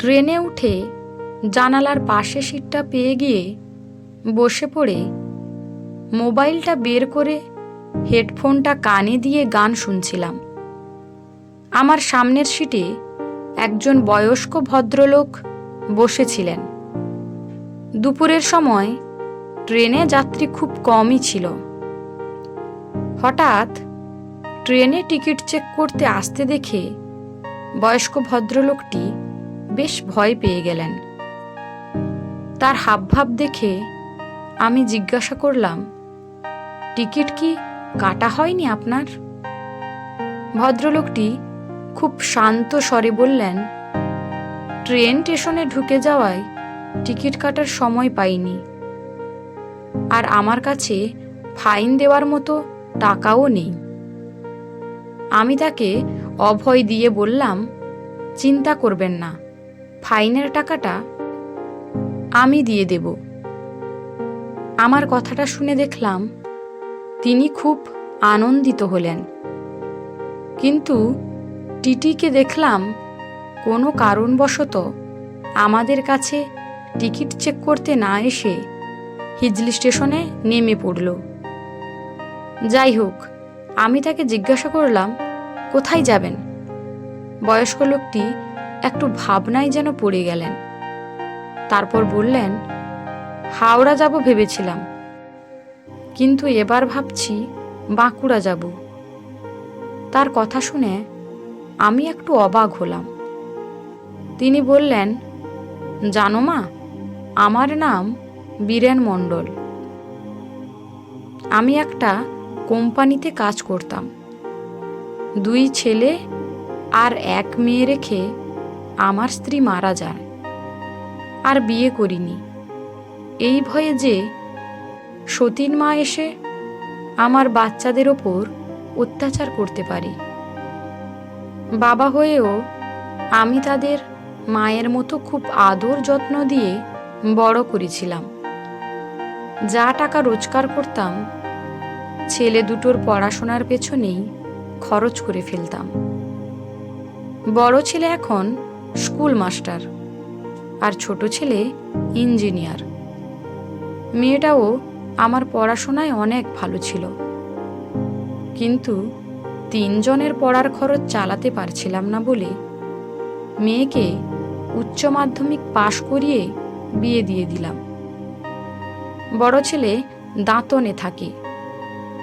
ট্রেনে উঠে জানালার পাশে সিটটা পেয়ে গিয়ে বসে পড়ে। মোবাইলটা বের করে হেডফোনটা কানে দিয়ে গান শুনছিলাম। আমার সামনের সিটে একজন বয়স্ক ভদ্রলোক বসেছিলেন। দুপুরের সময় ট্রেনে যাত্রী খুব কমই ছিল। হঠাৎ ট্রেনে টিকিট চেক করতে আসতে দেখে বয়স্ক ভদ্রলোকটি বেশ ভয় পেয়ে গেলেন। তার হাবভাব দেখে আমি জিজ্ঞাসা করলাম, টিকিট কি কাটা হয়নি আপনার? ভদ্রলোকটি খুব শান্ত স্বরে বললেন, ট্রেন স্টেশনে ঢুকে যাওয়ায় টিকিট কাটার সময় পাইনি। আর আমার কাছে ফাইন দেওয়ার মতো টাকাও নেই। আমি তাকে অভয় দিয়ে বললাম, চিন্তা করবেন না। ফাইনের টাকাটা আমি দিয়ে দেব। আমার কথাটা শুনে দেখলাম তিনি খুব আনন্দিত হলেন। কিন্তু টিটিকে দেখলাম কোনো কারণবশত আমাদের কাছে টিকিট চেক করতে না এসে হিজলি স্টেশনে নেমে পড়ল। যাই হোক, আমি তাকে জিজ্ঞাসা করলাম, কোথায় যাবেন? বয়স্ক লোকটি একটু ভাবনায় যেন পড়ে গেলেন। তারপর বললেন, হাওড়া যাব ভেবেছিলাম। কিন্তু এবার ভাবছি বাঁকুড়া যাব। তার কথা শুনে আমি একটু অবাক হলাম। তিনি বললেন, জানো মা, আমার নাম বীরেন মণ্ডল। আমি একটা কোম্পানিতে কাজ করতাম। দুই ছেলে আর এক মেয়ে রেখে আমার স্ত্রী মারা যায় আর বিয়ে করিনি। এই ভয়ে যে সতীন মা এসে আমার বাচ্চাদের ওপর অত্যাচার করতে পারে। বাবা হয়েও আমি তাদের মায়ের মতো খুব আদর যত্ন দিয়ে বড় করেছিলাম। যা টাকা রোজগার করতাম, ছেলে দুটোর পড়াশোনার পেছনেই খরচ করে ফেলতাম। বড় ছেলে এখন স্কুল মাস্টার আর ছোট ছেলে ইঞ্জিনিয়ার। মেয়েটাও আমার পড়াশোনায় অনেক ভালো ছিল। কিন্তু তিনজনের পড়ার খরচ চালাতে পারছিলাম না বলে মেয়েকে উচ্চ মাধ্যমিক পাশ করিয়ে বিয়ে দিয়ে দিলাম। বড় ছেলে দাঁতনে থাকে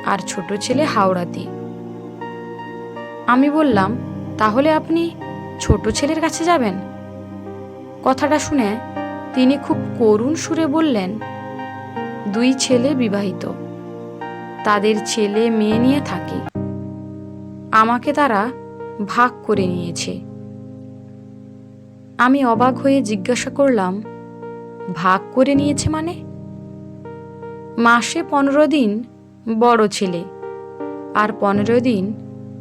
আর ছোট ছেলে হাওড়াতে। আমি বললাম, তাহলে আপনি ছোট ছেলের কাছে যাবেন? কথাটা শুনে তিনি খুব করুণ সুরে বললেন, দুই ছেলে বিবাহিত। তাদের ছেলে মেয়ে নিয়ে থাকে। আমাকে তারা ভাগ করে নিয়েছে। আমি অবাক হয়ে জিজ্ঞাসা করলাম, ভাগ করে নিয়েছে মানে? মাসে পনেরো দিন বড় ছেলে, আর পনেরো দিন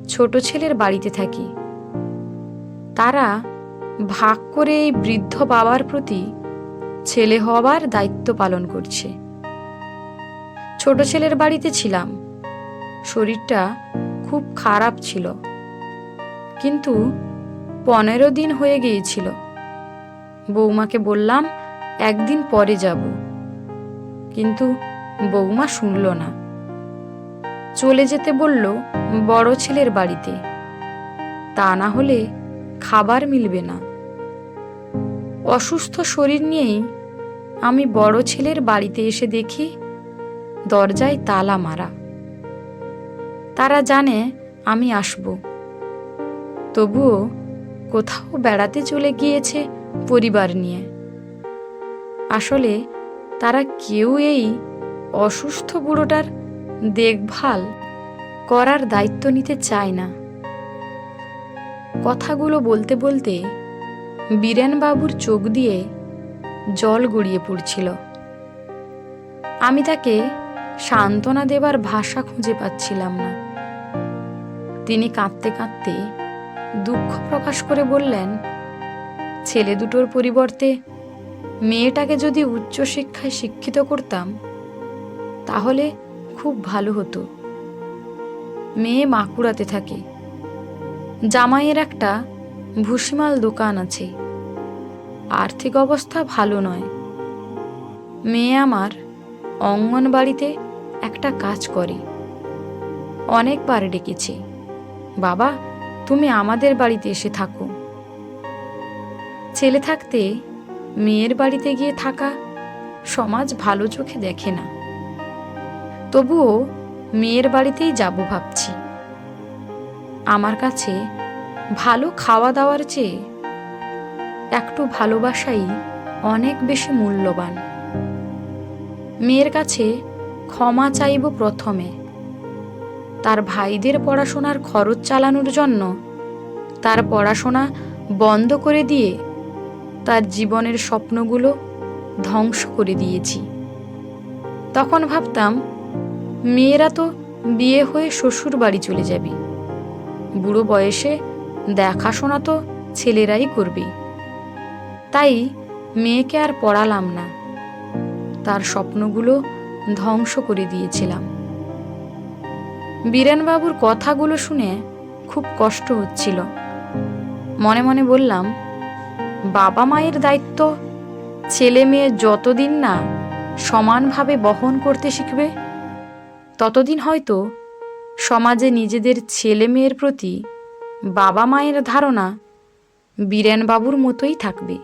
ছোট ছেলের বাড়িতে থাকি। তারা ভাগ করে এই বৃদ্ধ বাবার প্রতি ছেলে হওয়ার দায়িত্ব পালন করছে। ছোট ছেলের বাড়িতে ছিলাম। শরীরটা খুব খারাপ ছিল। কিন্তু পনেরো দিন হয়ে গিয়েছিল। বৌমাকে বললাম, একদিন পরে যাব। কিন্তু বৌমা শুনল না। চলে যেতে বলল বড় ছেলের বাড়িতে। তা না হলে খাবার মিলবে না। অসুস্থ শরীর নিয়েই আমি বড় ছেলের বাড়িতে এসে দেখি দরজায় তালা মারা। তারা জানে আমি আসব। তবুও কোথাও বেড়াতে চলে গিয়েছে পরিবার নিয়ে। আসলে তারা কেউ এই অসুস্থ বুড়োটার দেখভাল করার দায়িত্ব নিতে চায় না। কথাগুলো বলতে বলতে বীরেনবাবুর চোখ দিয়ে জল গড়িয়ে পড়ছিল। আমি তাকে সান্ত্বনা দেবার ভাষা খুঁজে পাচ্ছিলাম না। তিনি কাঁদতে কাঁদতে দুঃখ প্রকাশ করে বললেন, ছেলে দুটোর পরিবর্তে মেয়েটাকে যদি উচ্চশিক্ষায় শিক্ষিত করতাম, তাহলে খুব ভালো হতো। মেয়ে মাকুড়াতে থাকে। জামাইয়ের একটা ভুসিমাল দোকান আছে। আর্থিক অবস্থা ভালো নয়। মেয়ে আমার অঙ্গনবাড়িতে একটা কাজ করে। অনেকবার ডেকেছে। বাবা, তুমি আমাদের বাড়িতে এসে থাকো। ছেলে থাকতে মেয়ের বাড়িতে গিয়ে থাকা সমাজ ভালো চোখে দেখে না। তবুও মেয়ের বাড়িতেই যাব ভাবছি। আমার কাছে ভালো খাওয়া দাওয়ার চেয়ে একটু ভালোবাসাই অনেক বেশি মূল্যবান। মেয়ের কাছে ক্ষমা চাইব প্রথমে। তার ভাইদের পড়াশোনার খরচ চালানোর জন্য তার পড়াশোনা বন্ধ করে দিয়ে তার জীবনের স্বপ্নগুলো ধ্বংস করে দিয়েছি। তখন ভাবতাম, মেয়েরা তো বিয়ে হয়ে শ্বশুর বাড়ি চলে যাবে। বুড়ো বয়সে দেখাশোনা তো ছেলেরাই করবে। তাই মেয়েকে আর পড়ালাম না। তার স্বপ্নগুলো ধ্বংস করে দিয়েছিলাম। বীরেনবাবুর কথাগুলো শুনে খুব কষ্ট হচ্ছিল। মনে মনে বললাম, বাবা মায়ের দায়িত্ব ছেলে মেয়ে যতদিন না সমানভাবে বহন করতে শিখবে, ততদিন হয়তো সমাজে নিজেদের ছেলে মেয়ের প্রতি বাবা মায়ের ধারণা বীরেনবাবুর মতোই থাকবে।